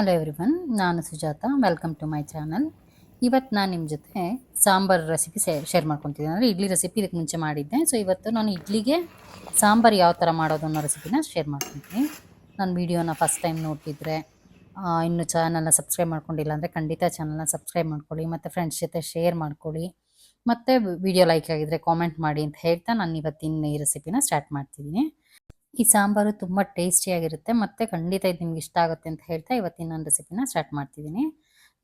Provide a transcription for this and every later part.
Hello everyone ನಾನು Sujatha welcome to my channel ಇವತ್ತು ನಾನು ನಿಮ್ಮ ಜೊತೆ ಸಾಂಬಾರು ರೆಸಿಪಿ ಶೇರ್ ಮಾಡ್ಕೊತಿದ್ದೀನಿ. ಅಂದರೆ ಇಡ್ಲಿ ರೆಸಿಪಿ ಇದಕ್ಕೆ ಮುಂಚೆ ಮಾಡಿದ್ದೆ. ಸೊ ಇವತ್ತು ನಾನು ಇಡ್ಲಿಗೆ ಸಾಂಬಾರು ಯಾವ ಥರ ಮಾಡೋದು ಅನ್ನೋ ರೆಸಿಪಿನ ಶೇರ್ ಮಾಡ್ಕೊತೀನಿ. ನಾನು ವೀಡಿಯೋನ ಫಸ್ಟ್ ಟೈಮ್ ನೋಡ್ತಿದ್ರೆ ಇನ್ನು ಚಾನಲ್ನ ಸಬ್ಸ್ಕ್ರೈಬ್ ಮಾಡ್ಕೊಂಡಿಲ್ಲ ಅಂದರೆ ಖಂಡಿತ ಚಾನಲ್ನ ಸಬ್ಸ್ಕ್ರೈಬ್ ಮಾಡ್ಕೊಳ್ಳಿ, ಮತ್ತು ಫ್ರೆಂಡ್ಸ್ ಜೊತೆ ಶೇರ್ ಮಾಡ್ಕೊಳ್ಳಿ, ಮತ್ತು ವಿಡಿಯೋ ಲೈಕ್ ಆಗಿದ್ರೆ ಕಾಮೆಂಟ್ ಮಾಡಿ ಅಂತ ಹೇಳ್ತಾ ನಾನು ಇವತ್ತಿನ ಈ ರೆಸಿಪಿನ ಸ್ಟಾರ್ಟ್ ಮಾಡ್ತಿದ್ದೀನಿ. ಈ ಸಾಂಬಾರು ತುಂಬ ಟೇಸ್ಟಿಯಾಗಿರುತ್ತೆ. ಮತ್ತು ಖಂಡಿತ ಇದು ನಿಮ್ಗೆ ಇಷ್ಟ ಆಗುತ್ತೆ ಅಂತ ಹೇಳ್ತಾ ಇವತ್ತಿನ ಒಂದು ರೆಸಿಪಿನ ಸ್ಟಾರ್ಟ್ ಮಾಡ್ತಿದ್ದೀನಿ.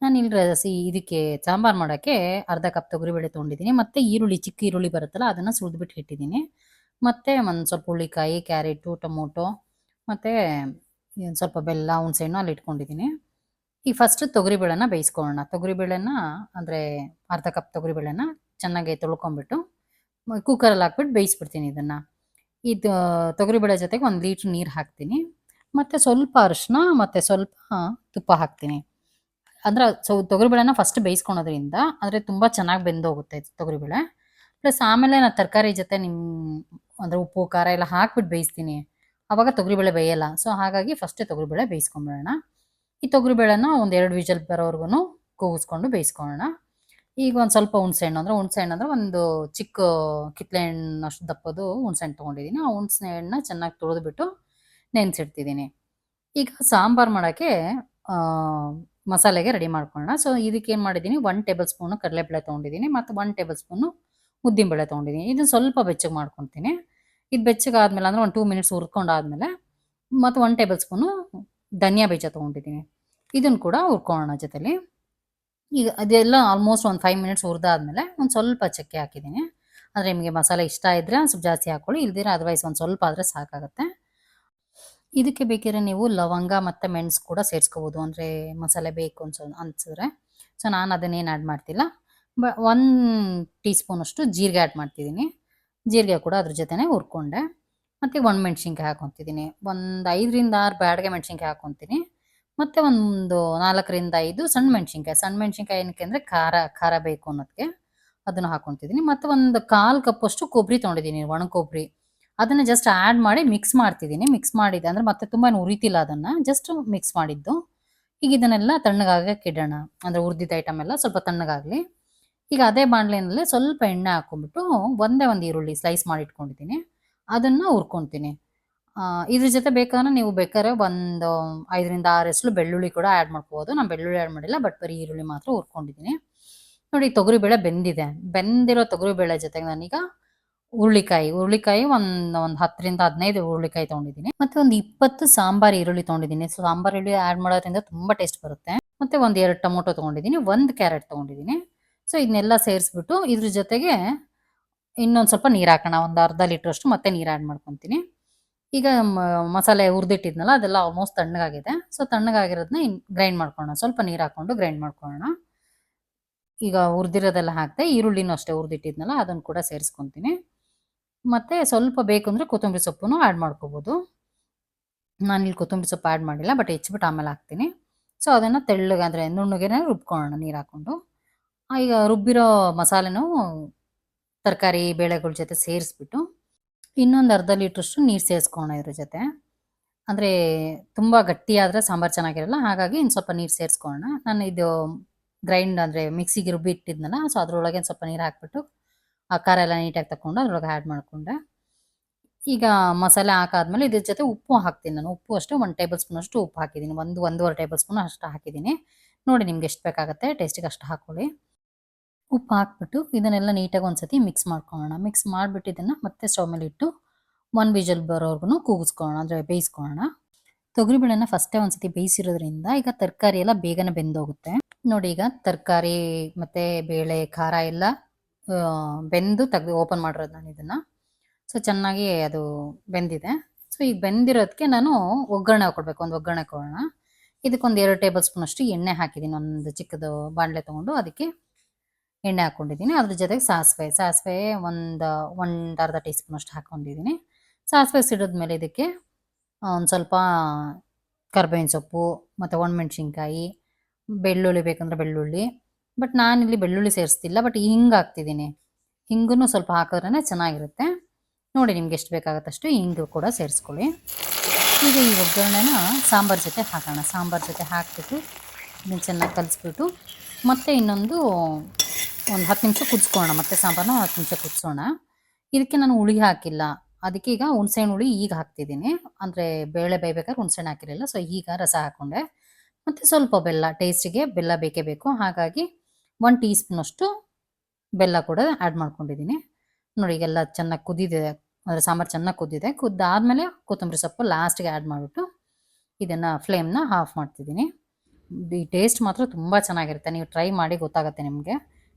ನಾನು ಇಲ್ಲಿ ರಸಿ ಇದಕ್ಕೆ ಸಾಂಬಾರು ಮಾಡೋಕ್ಕೆ ಅರ್ಧ ಕಪ್ ತೊಗರಿಬೇಳೆ ತೊಗೊಂಡಿದ್ದೀನಿ. ಮತ್ತು ಈರುಳ್ಳಿ, ಚಿಕ್ಕ ಈರುಳ್ಳಿ ಬರುತ್ತಲ್ಲ ಅದನ್ನು ಸುಲಿದ್ಬಿಟ್ಟು ಇಟ್ಟಿದ್ದೀನಿ. ಮತ್ತು ಒಂದು ಸ್ವಲ್ಪ ಹುಳ್ಳಿಕಾಯಿ ಕ್ಯಾರೆಟು, ಟೊಮೊಟೊ, ಮತ್ತು ಸ್ವಲ್ಪ ಬೆಲ್ಲ ಹುಣಸೆಹಣ್ಣು ಅಲ್ಲಿ ಇಟ್ಕೊಂಡಿದ್ದೀನಿ. ಈ ಫಸ್ಟ್ ತೊಗರಿಬೇಳೆನ ಬೇಯಿಸ್ಕೊಳ್ಳೋಣ. ತೊಗರಿಬೇಳೆನ ಅಂದರೆ ಅರ್ಧ ಕಪ್ ತೊಗರಿಬೇಳೆನ ಚೆನ್ನಾಗಿ ತೊಳ್ಕೊಂಬಿಟ್ಟು ಕುಕ್ಕರಲ್ಲಿ ಹಾಕ್ಬಿಟ್ಟು ಬೇಯಿಸ್ಬಿಡ್ತೀನಿ ಇದನ್ನು. ಇದು ತೊಗರಿಬೇಳೆ ಜೊತೆಗೆ ಒಂದು ಲೀಟ್ರ್ ನೀರು ಹಾಕ್ತೀನಿ. ಮತ್ತು ಸ್ವಲ್ಪ ಅರಿಶಿನ, ಮತ್ತು ಸ್ವಲ್ಪ ತುಪ್ಪ ಹಾಕ್ತೀನಿ. ಅಂದ್ರೆ ಸೊ ತೊಗರಿಬೇಳೆನ ಫಸ್ಟ್ ಬೇಯಿಸ್ಕೊಳೋದ್ರಿಂದ ಅಂದರೆ ತುಂಬ ಚೆನ್ನಾಗಿ ಬೆಂದೋಗುತ್ತೆ ತೊಗರಿಬೇಳೆ ಪ್ಲಸ್ ಆಮೇಲೆ ನಾನು ತರಕಾರಿ ಜೊತೆ ನಿಮ್ಮ ಅಂದರೆ ಉಪ್ಪು, ಖಾರ ಎಲ್ಲ ಹಾಕ್ಬಿಟ್ಟು ಬೇಯಿಸ್ತೀನಿ. ಆವಾಗ ತೊಗರಿಬೇಳೆ ಬೇಯಲ್ಲ. ಸೊ ಹಾಗಾಗಿ ಫಸ್ಟ್ ತೊಗರಿಬೇಳೆ ಬೇಯಿಸ್ಕೊಂಬಿಡೋಣ. ಈ ತೊಗರಿಬೇಳೆನ ಒಂದು ಎರಡು ವಿಜಲ್ ಬರೋವರೆಗೂ ಕೂಗಿಸ್ಕೊಂಡು ಬೇಯಿಸ್ಕೊಳ್ಳೋಣ. ಈಗ ಒಂದು ಸ್ವಲ್ಪ ಹುಣಸೆಹಣ್ಣು ಅಂದರೆ ಹುಣಸೆಹಣ್ಣು ಅಂದರೆ ಒಂದು ಚಿಕ್ಕ ಕಿತ್ಲೆ ಹಣ್ಣು ಅಷ್ಟು ದಪ್ಪದು ಹುಣಸೆಹಣ್ಣು ತೊಗೊಂಡಿದ್ದೀನಿ ಆ ಹುಣಸೆ ಹಣ್ಣನ್ನ ಚೆನ್ನಾಗಿ ತೊಳೆದ್ಬಿಟ್ಟು ನೆನೆಸಿಡ್ತಿದ್ದೀನಿ ಈಗ ಸಾಂಬಾರು ಮಾಡೋಕ್ಕೆ ಮಸಾಲೆಗೆ ರೆಡಿ ಮಾಡ್ಕೊಳ್ಳೋಣ. ಸೊ ಇದಕ್ಕೆ ಏನು ಮಾಡಿದ್ದೀನಿ ಒನ್ ಟೇಬಲ್ ಸ್ಪೂನು ಕಡಲೆಬೇಳೆ ತೊಗೊಂಡಿದ್ದೀನಿ ಮತ್ತು ಒನ್ ಟೇಬಲ್ ಸ್ಪೂನು ಉದ್ದಿನಬೇಳೆ ತೊಗೊಂಡಿದ್ದೀನಿ ಇದನ್ನು ಸ್ವಲ್ಪ ಬೆಚ್ಚಗೆ ಮಾಡ್ಕೊತೀನಿ. ಇದು ಬೆಚ್ಚಗಾದ್ಮೇಲೆ ಅಂದರೆ ಒಂದು ಟೂ ಮಿನಿಟ್ಸ್ ಹುರ್ಕೊಂಡಾದ್ಮೇಲೆ ಮತ್ತು ಒನ್ ಟೇಬಲ್ ಸ್ಪೂನು ಧನಿಯಾ ಬೀಜ ತೊಗೊಂಡಿದ್ದೀನಿ ಇದನ್ನು ಕೂಡ ಹುರ್ಕೊಳ್ಳೋಣ ಜೊತೆಲಿ. ಈಗ ಅದೆಲ್ಲ ಆಲ್ಮೋಸ್ಟ್ ಒಂದು ಫೈವ್ ಮಿನಿಟ್ಸ್ ಹುರಿದಾದ್ಮೇಲೆ ಒಂದು ಸ್ವಲ್ಪ ಚಕ್ಕೆ ಹಾಕಿದ್ದೀನಿ. ಅಂದರೆ ನಿಮಗೆ ಮಸಾಲೆ ಇಷ್ಟ ಇದ್ದರೆ ಸ್ವಲ್ಪ ಜಾಸ್ತಿ ಹಾಕ್ಕೊಳ್ಳಿ ಇಲ್ದಿರ ಅದರ್ವೈಸ್ ಒಂದು ಸ್ವಲ್ಪ ಆದರೆ ಸಾಕಾಗುತ್ತೆ. ಇದಕ್ಕೆ ಬೇಕಿದ್ರೆ ನೀವು ಲವಂಗ ಮತ್ತು ಮೆಣಸು ಕೂಡ ಸೇರಿಸ್ಕೋಬೋದು. ಅಂದರೆ ಮಸಾಲೆ ಬೇಕು ಅನ್ಸೋ, ಅನ್ಸಿದ್ರೆ. ಸೊ ನಾನು ಅದನ್ನೇನು ಆ್ಯಡ್ ಮಾಡ್ತಿಲ್ಲ. ಬ ಒನ್ ಟೀ ಸ್ಪೂನಷ್ಟು ಜೀರಿಗೆ ಆ್ಯಡ್ ಮಾಡ್ತಿದ್ದೀನಿ. ಜೀರಿಗೆ ಕೂಡ ಅದ್ರ ಜೊತೆನೇ ಹುರ್ಕೊಂಡೆ. ಮತ್ತು ಒಣ ಮೆಣಸಿನ್ಕಾಯಿ ಹಾಕೊತಿದ್ದೀನಿ. ಒಂದು ಐದರಿಂದ ಆರು ಬ್ಯಾಡಗೆ ಮೆಣಸಿನ್ಕಾಯಿ ಹಾಕೊತೀನಿ. ಮತ್ತು ಒಂದು ನಾಲ್ಕರಿಂದ ಐದು ಸಣ್ಣ ಮೆಣಸಿನ್ಕಾಯಿ. ಸಣ್ಣ ಮೆಣಸಿನ್ಕಾಯಿ ಏನಕ್ಕೆ ಅಂದರೆ ಖಾರ ಖಾರ ಬೇಕು ಅನ್ನೋದಕ್ಕೆ ಅದನ್ನು ಹಾಕೊತಿದ್ದೀನಿ ಮತ್ತೆ ಒಂದು ಕಾಲು ಕಪ್ಪಷ್ಟು ಕೊಬ್ಬರಿ ತೊಗೊಂಡಿದ್ದೀನಿ, ಒಣ ಕೊಬ್ಬರಿ. ಅದನ್ನ ಜಸ್ಟ್ ಆ್ಯಡ್ ಮಾಡಿ ಮಿಕ್ಸ್ ಮಾಡ್ತಿದ್ದೀನಿ. ಮಿಕ್ಸ್ ಮಾಡಿದ್ದೆ ಅಂದ್ರೆ ಮತ್ತೆ ತುಂಬಾ ಉರಿತಿಲ್ಲ ಅದನ್ನು. ಜಸ್ಟ್ ಮಿಕ್ಸ್ ಮಾಡಿದ್ದು. ಈಗ ಇದನ್ನೆಲ್ಲ ತಣ್ಣಗಾಗಕ್ಕೆ ಇಡೋಣ. ಅಂದ್ರೆ ಹುರಿದಿದ್ದ ಐಟಮ್ ಎಲ್ಲ ಸ್ವಲ್ಪ ತಣ್ಣಗಾಗಲಿ. ಈಗ ಅದೇ ಬಾಣಲೆನಲ್ಲಿ ಸ್ವಲ್ಪ ಎಣ್ಣೆ ಹಾಕೊಂಡ್ಬಿಟ್ಟು ಒಂದೇ ಒಂದು ಈರುಳ್ಳಿ ಸ್ಲೈಸ್ ಮಾಡಿ ಇಟ್ಕೊಂಡಿದ್ದೀನಿ. ಅದನ್ನು ಹುರ್ಕೊತೀನಿ ಇದ್ರ ಜೊತೆ ಬೇಕಾದ್ರೆ ನೀವು ಬೇಕಾದ್ರೆ ಒಂದು ಐದರಿಂದ ಆರು ಎಸ್ಲು ಬೆಳ್ಳುಳ್ಳಿ ಕೂಡ ಆ್ಯಡ್ ಮಾಡ್ಕೋಬೋದು. ನಾನು ಬೆಳ್ಳುಳ್ಳಿ ಆ್ಯಡ್ ಮಾಡಿಲ್ಲ ಬಟ್ ಬರೀ ಈರುಳ್ಳಿ ಮಾತ್ರ ಹುರ್ಕೊಂಡಿದ್ದೀನಿ. ನೋಡಿ ತೊಗರಿಬೇಳೆ ಬೆಂದಿದೆ. ಬೆಂದಿರೋ ತೊಗರಿಬೇಳೆ ಜೊತೆಗೆ ನಾನೀಗ ಹುರುಳಿಕಾಯಿ. ಹುರುಳಿಕಾಯಿ ಒಂದು ಒಂದು ಹತ್ತರಿಂದ ಹದಿನೈದು ಹುರುಳಿಕಾಯಿ ತೊಗೊಂಡಿದ್ದೀನಿ. ಮತ್ತೆ ಒಂದು ಇಪ್ಪತ್ತು ಸಾಂಬಾರ್ ಈರುಳ್ಳಿ ತೊಗೊಂಡಿದ್ದೀನಿ. ಸಾಂಬಾರ್ ಈರುಳ್ಳಿ ಆ್ಯಡ್ ಮಾಡೋದ್ರಿಂದ ತುಂಬ ಟೇಸ್ಟ್ ಬರುತ್ತೆ. ಮತ್ತೆ ಒಂದು ಎರಡು ಟೊಮೊಟೊ ತೊಗೊಂಡಿದ್ದೀನಿ. ಒಂದು ಕ್ಯಾರೆಟ್ ತೊಗೊಂಡಿದ್ದೀನಿ. ಸೊ ಇದನ್ನೆಲ್ಲ ಸೇರಿಸ್ಬಿಟ್ಟು ಇದ್ರ ಜೊತೆಗೆ ಇನ್ನೊಂದು ಸ್ವಲ್ಪ ನೀರು ಹಾಕೋಣ. ಒಂದು ಅರ್ಧ ಲೀಟ್ರಷ್ಟು ಮತ್ತೆ ನೀರು ಆ್ಯಡ್ ಮಾಡ್ಕೊತೀನಿ. ಈಗ ಮಸಾಲೆ ಹುರಿದಿಟ್ಟಿದ್ನಲ್ಲ, ಅದೆಲ್ಲ ಆಲ್ಮೋಸ್ಟ್ ತಣ್ಣಗಾಗಿದೆ. ಸೊ ತಣ್ಣಗಾಗಿರೋದನ್ನ ಗ್ರೈಂಡ್ ಮಾಡ್ಕೊಳ್ಳೋಣ. ಸ್ವಲ್ಪ ನೀರು ಹಾಕ್ಕೊಂಡು ಗ್ರೈಂಡ್ ಮಾಡ್ಕೊಳ್ಳೋಣ. ಈಗ ಹುರಿದಿರೋದೆಲ್ಲ ಹಾಕ್ತೆ ಈರುಳ್ಳಿನೂ ಅಷ್ಟೇ ಹುರಿದಿಟ್ಟಿದ್ನಲ್ಲ, ಅದನ್ನು ಕೂಡ ಸೇರಿಸ್ಕೊತೀನಿ. ಮತ್ತು ಸ್ವಲ್ಪ ಬೇಕು ಅಂದರೆ ಕೊತ್ತಂಬರಿ ಸೊಪ್ಪನ್ನು ಆ್ಯಡ್ ಮಾಡ್ಕೋಬೋದು. ನಾನು ಇಲ್ಲಿ ಕೊತ್ತಂಬರಿ ಸೊಪ್ಪು ಆ್ಯಡ್ ಮಾಡಿಲ್ಲ ಬಟ್ ಹೆಚ್ಚಿಬಿಟ್ಟು ಆಮೇಲೆ ಹಾಕ್ತೀನಿ. ಸೊ ಅದನ್ನು ತೆಳ್ಳಗೆ ಅಂದರೆ ನುಣ್ಣಗೆನೇ ರುಬ್ಕೊಳ್ಳೋಣ ನೀರು ಹಾಕ್ಕೊಂಡು. ಈಗ ರುಬ್ಬಿರೋ ಮಸಾಲೆನೂ ತರಕಾರಿ, ಬೇಳೆಗಳ ಜೊತೆ ಸೇರಿಸ್ಬಿಟ್ಟು ಇನ್ನೊಂದು ಅರ್ಧ ಲೀಟ್ರಷ್ಟು ನೀರು ಸೇರಿಸ್ಕೋಣ ಇದ್ರ ಜೊತೆ. ಅಂದರೆ ತುಂಬ ಗಟ್ಟಿಯಾದರೆ ಸಾಂಬಾರು ಚೆನ್ನಾಗಿರಲ್ಲ, ಹಾಗಾಗಿ ಇನ್ನು ಸ್ವಲ್ಪ ನೀರು ಸೇರಿಸ್ಕೊಳ್ಳೋಣ ನಾನು ಇದು ಗ್ರೈಂಡ್ ಅಂದರೆ ಮಿಕ್ಸಿಗೆ ರುಬ್ಬಿ ಇಟ್ಟಿದ್ನಲ್ಲ ಸೊ ಅದರೊಳಗೆ ಸ್ವಲ್ಪ ನೀರು ಹಾಕ್ಬಿಟ್ಟು ಆ ಖಾರ ಎಲ್ಲ ನೀಟಾಗಿ ತಗೊಂಡು ಅದರೊಳಗೆ ಆ್ಯಡ್ ಮಾಡಿಕೊಂಡೆ. ಈಗ ಮಸಾಲೆ ಹಾಕಾದ್ಮೇಲೆ ಇದ್ರ ಜೊತೆ ಉಪ್ಪು ಹಾಕ್ತೀನಿ ನಾನು. ಉಪ್ಪು ಅಷ್ಟೇ, ಒಂದು ಟೇಬಲ್ ಸ್ಪೂನ್ ಅಷ್ಟು ಉಪ್ಪು ಹಾಕಿದ್ದೀನಿ. ಒಂದು, ಒಂದೂವರೆ ಟೇಬಲ್ ಸ್ಪೂನ್ ಅಷ್ಟು ಹಾಕಿದ್ದೀನಿ. ನೋಡಿ ನಿಮ್ಗೆ ಎಷ್ಟು ಬೇಕಾಗುತ್ತೆ, ಟೇಸ್ಟಿಗೆ ಅಷ್ಟು ಹಾಕ್ಕೊಳ್ಳಿ ಉಪ್ಪು ಹಾಕ್ಬಿಟ್ಟು ಇದನ್ನೆಲ್ಲ ನೀಟಾಗಿ ಒಂದ್ಸತಿ ಮಿಕ್ಸ್ ಮಾಡ್ಕೊಳ್ಳೋಣ. ಮಿಕ್ಸ್ ಮಾಡಿಬಿಟ್ಟು ಇದನ್ನು ಮತ್ತೆ ಸ್ಟವ್ ಮೇಲೆ ಇಟ್ಟು ಒಂದು ವಿಜಲ್ ಬರೋವರೆಗೂ ಕೂಗಿಸ್ಕೊಳ್ಳೋಣ, ಅಂದರೆ ಬೇಯಿಸ್ಕೊಳ್ಳೋಣ. ತೊಗರಿಬೇಳೆನ ಫಸ್ಟೇ ಒಂದ್ಸತಿ ಬೇಯಿಸಿರೋದ್ರಿಂದ ಈಗ ತರಕಾರಿ ಎಲ್ಲ ಬೇಗನೆ ಬೆಂದೋಗುತ್ತೆ. ನೋಡಿ ಈಗ ತರಕಾರಿ ಮತ್ತು ಬೇಳೆ, ಖಾರ ಎಲ್ಲ ಬೆಂದು ತೆಗೆದು ಓಪನ್ ಮಾಡಿರೋದು ನಾನು ಇದನ್ನು. ಸೊ ಚೆನ್ನಾಗಿ ಅದು ಬೆಂದಿದೆ. ಸೊ ಈಗ ಬೆಂದಿರೋದಕ್ಕೆ ನಾನು ಒಗ್ಗರಣೆ ಕೊಡಬೇಕು ಒಂದು ಒಗ್ಗರಣೆ ಕೊಡೋಣ ಇದಕ್ಕೊಂದು ಎರಡು ಟೇಬಲ್ ಸ್ಪೂನ್ ಅಷ್ಟು ಎಣ್ಣೆ ಹಾಕಿದ್ದೀನಿ. ಒಂದು ಚಿಕ್ಕದು ಬಾಣಲೆ ತೊಗೊಂಡು ಅದಕ್ಕೆ ಎಣ್ಣೆ ಹಾಕ್ಕೊಂಡಿದ್ದೀನಿ. ಅದ್ರ ಜೊತೆಗೆ ಸಾಸಿವೆ ಸಾಸಿವೆ ಒಂದು ಒಂದು ಅರ್ಧ ಟೀ ಸ್ಪೂನ್ ಅಷ್ಟು ಹಾಕ್ಕೊಂಡಿದ್ದೀನಿ ಸಾಸಿವೆ ಸಿಡಿದ್ಮೇಲೆ ಇದಕ್ಕೆ ಒಂದು ಸ್ವಲ್ಪ ಕರ್ಬೇವಿನ ಸೊಪ್ಪು ಮತ್ತು ಒಣಮೆಣ್ಸಿನ್ಕಾಯಿ, ಬೆಳ್ಳುಳ್ಳಿ ಬೇಕಂದ್ರೆ ಬೆಳ್ಳುಳ್ಳಿ. ಬಟ್ ನಾನಿಲ್ಲಿ ಬೆಳ್ಳುಳ್ಳಿ ಸೇರಿಸ್ತಿಲ್ಲ, ಬಟ್ ಹಿಂಗೆ ಹಾಕ್ತಿದ್ದೀನಿ. ಹಿಂಗೂ ಸ್ವಲ್ಪ ಹಾಕಿದ್ರೇ ಚೆನ್ನಾಗಿರುತ್ತೆ. ನೋಡಿ ನಿಮ್ಗೆ ಎಷ್ಟು ಬೇಕಾಗುತ್ತಷ್ಟು ಹಿಂಗು ಕೂಡ ಸೇರಿಸ್ಕೊಳ್ಳಿ. ಈಗ ಈ ಒಗ್ಗರಣೆನ ಸಾಂಬಾರ್ ಜೊತೆ ಹಾಕೋಣ. ಸಾಂಬಾರ್ ಜೊತೆ ಹಾಕ್ಬಿಟ್ಟು, ಇದನ್ನು ಚೆನ್ನಾಗಿ ಕಲಿಸ್ಬಿಟ್ಟು, ಮತ್ತು ಇನ್ನೊಂದು ಒಂದು ಹತ್ತು ನಿಮಿಷ ಕುದಿಸ್ಕೊಳ್ಳೋಣ ಮತ್ತೆ ಸಾಂಬಾರನ್ನ ಹತ್ತು ನಿಮಿಷ ಕುದಿಸೋಣ. ಇದಕ್ಕೆ ನಾನು ಹುಳಿ ಹಾಕಿಲ್ಲ. ಅದಕ್ಕೆ ಈಗ ಹುಣಸೆಹಣ್ಣು ಹುಳಿ ಈಗ ಹಾಕ್ತಿದ್ದೀನಿ. ಅಂದರೆ ಬೇಳೆ ಬೇಯಬೇಕಾದ್ರೆ ಹುಣ್ಸೆಹಣ್ಣು ಹಾಕಿರಲಿಲ್ಲ, ಸೊ ಈಗ ರಸ ಹಾಕ್ಕೊಂಡೆ ಮತ್ತು ಸ್ವಲ್ಪ ಬೆಲ್ಲ, ಟೇಸ್ಟಿಗೆ ಬೆಲ್ಲ ಬೇಕೇ ಬೇಕು. ಹಾಗಾಗಿ ಒನ್ ಟೀ ಸ್ಪೂನಷ್ಟು ಬೆಲ್ಲ ಕೂಡ ಆ್ಯಡ್ ಮಾಡ್ಕೊಂಡಿದ್ದೀನಿ. ನೋಡಿ, ಈಗೆಲ್ಲ ಚೆನ್ನಾಗಿ ಕುದಿದೆ ಅಂದರೆ ಸಾಂಬಾರು ಚೆನ್ನಾಗಿ ಕುದ್ದಿದೆ. ಕುದ್ದಾದಮೇಲೆ ಕೊತ್ತಂಬರಿ ಸೊಪ್ಪು ಲಾಸ್ಟಿಗೆ ಆ್ಯಡ್ ಮಾಡಿಬಿಟ್ಟು ಇದನ್ನು ಫ್ಲೇಮ್ನ ಆಫ್ ಮಾಡ್ತಿದ್ದೀನಿ. ಈ ಟೇಸ್ಟ್ ಮಾತ್ರ ತುಂಬ ಚೆನ್ನಾಗಿರುತ್ತೆ. ನೀವು ಟ್ರೈ ಮಾಡಿ ಗೊತ್ತಾಗುತ್ತೆ ನಿಮಗೆ.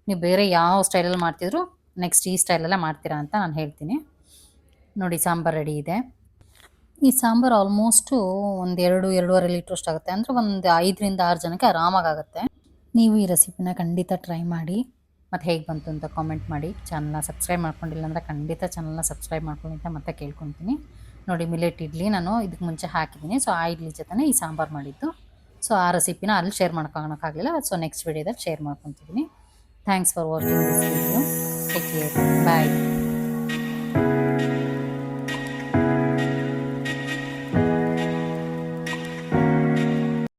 ನೀವು ಬೇರೆ ಯಾವ ಸ್ಟೈಲಲ್ಲಿ ಮಾಡ್ತಿದ್ರು ನೆಕ್ಸ್ಟ್ ಈ ಸ್ಟೈಲಲ್ಲೇ ಮಾಡ್ತೀರಾ ಅಂತ ನಾನು ಹೇಳ್ತೀನಿ. ನೋಡಿ, ಸಾಂಬಾರು ರೆಡಿ ಇದೆ. ಈ ಸಾಂಬಾರು ಆಲ್ಮೋಸ್ಟು ಒಂದು ಎರಡು ಎರಡೂವರೆ ಲೀಟ್ರಷ್ಟು ಆಗುತ್ತೆ. ಅಂದರೆ ಒಂದು ಐದರಿಂದ ಆರು ಜನಕ್ಕೆ ಆರಾಮಾಗುತ್ತೆ ನೀವು ಈ ರೆಸಿಪಿನ ಖಂಡಿತ ಟ್ರೈ ಮಾಡಿ. ಮತ್ತು ಹೇಗೆ ಬಂತು ಅಂತ ಕಾಮೆಂಟ್ ಮಾಡಿ. ಚಾನಲ್ನ ಸಬ್ಸ್ಕ್ರೈಬ್ ಮಾಡ್ಕೊಂಡಿಲ್ಲ ಅಂದರೆ ಖಂಡಿತ ಚಾನಲ್ನ ಸಬ್ಸ್ಕ್ರೈಬ್ ಮಾಡ್ಕೊಳ್ಳಿ ಅಂತ ಮತ್ತೆ ಕೇಳ್ಕೊತೀನಿ. ನೋಡಿ ಮಿಲೆಟ್ ಇಡ್ಲಿ ನಾನು ಇದಕ್ಕೆ ಮುಂಚೆ ಹಾಕಿದ್ದೀನಿ. ಸೊ ಆ ಇಡ್ಲಿ ಜೊತೆ ಈ ಸಾಂಬಾರು ಮಾಡಿದ್ದು. ಸೊ ಆ ರೆಸಿಪಿನ ಅಲ್ಲಿ ಶೇರ್ ಮಾಡ್ಕೊಳಕ್ಕಾಗಲಿಲ್ಲ ಸೊ ನೆಕ್ಸ್ಟ್ ವೀಡಿಯೋದಲ್ಲಿ ಶೇರ್ ಮಾಡ್ಕೊತಿದ್ದೀನಿ. Thanks for watching this video. Take care. Bye.